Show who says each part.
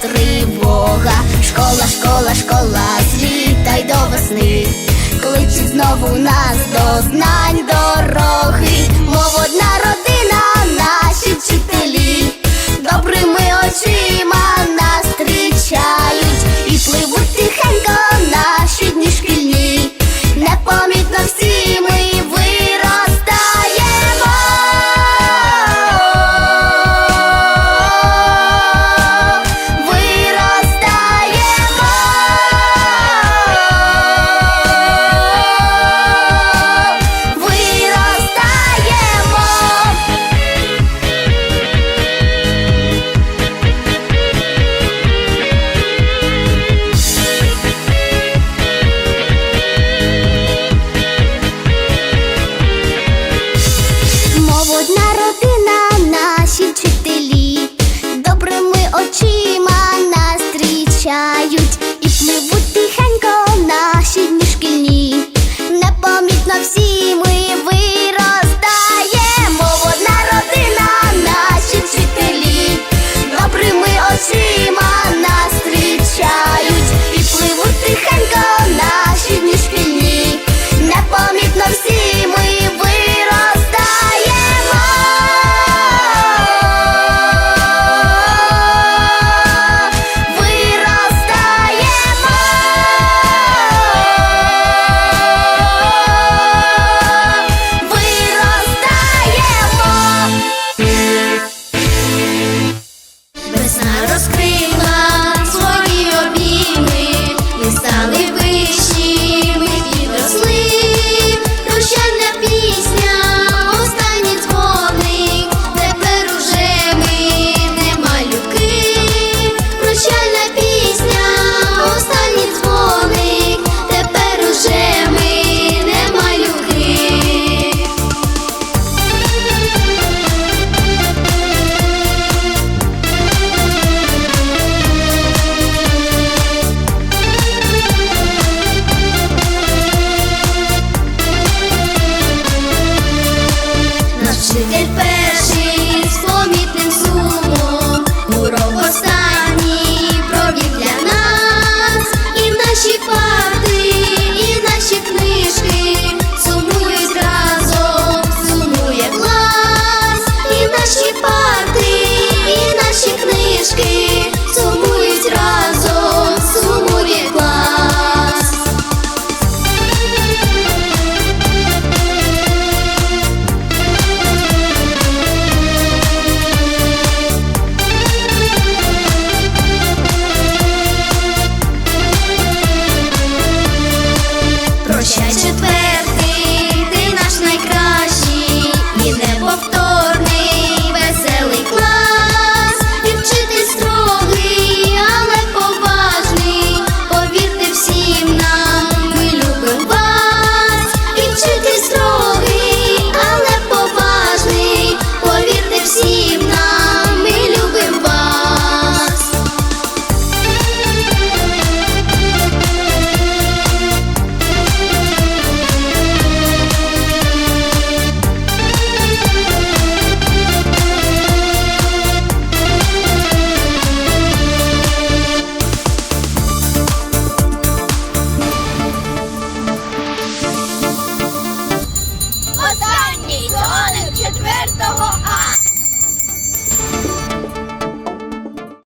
Speaker 1: Тривога. Школа, школа, школа, злітай до весни, кличуть знову нас до знань дорога. Krishna.